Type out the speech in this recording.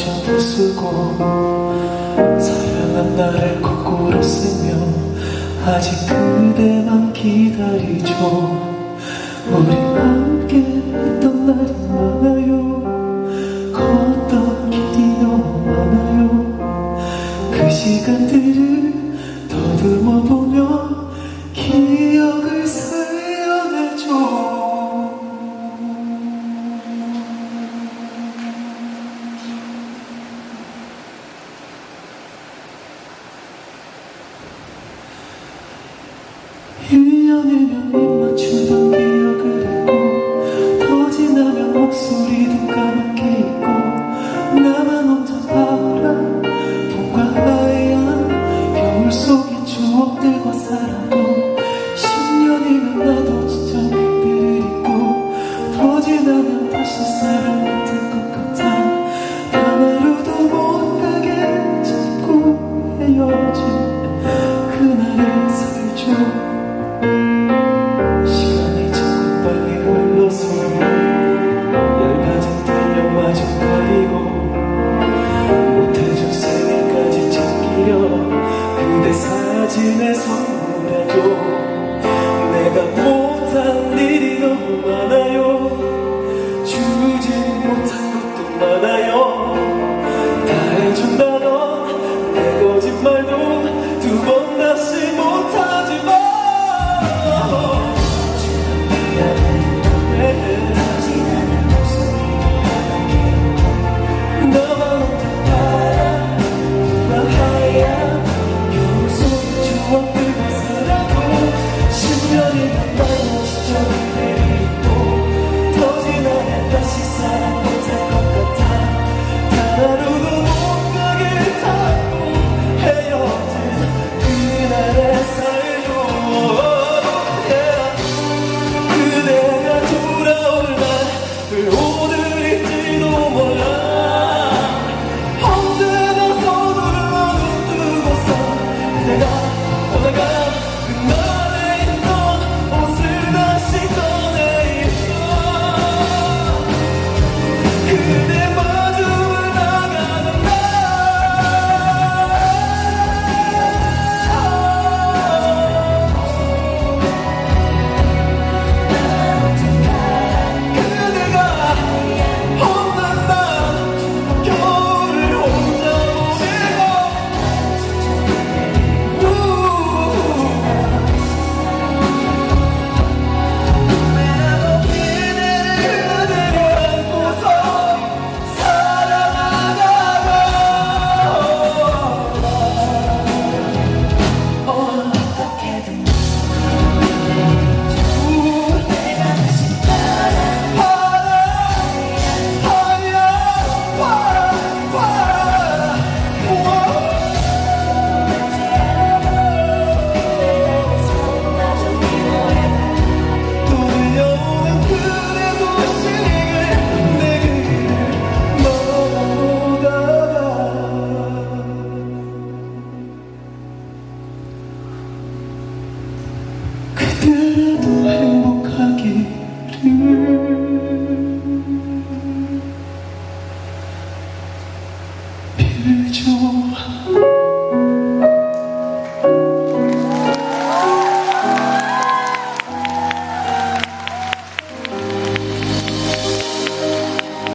젖은 쓰고 사랑한 나를 거꾸로 쓰며 아직 그대만 기다리죠. 우리 함께 했던 날이 많아요. 걷던 길이 너무 많아요. 그 시간들이 1년이면 그대라도 행복하기를.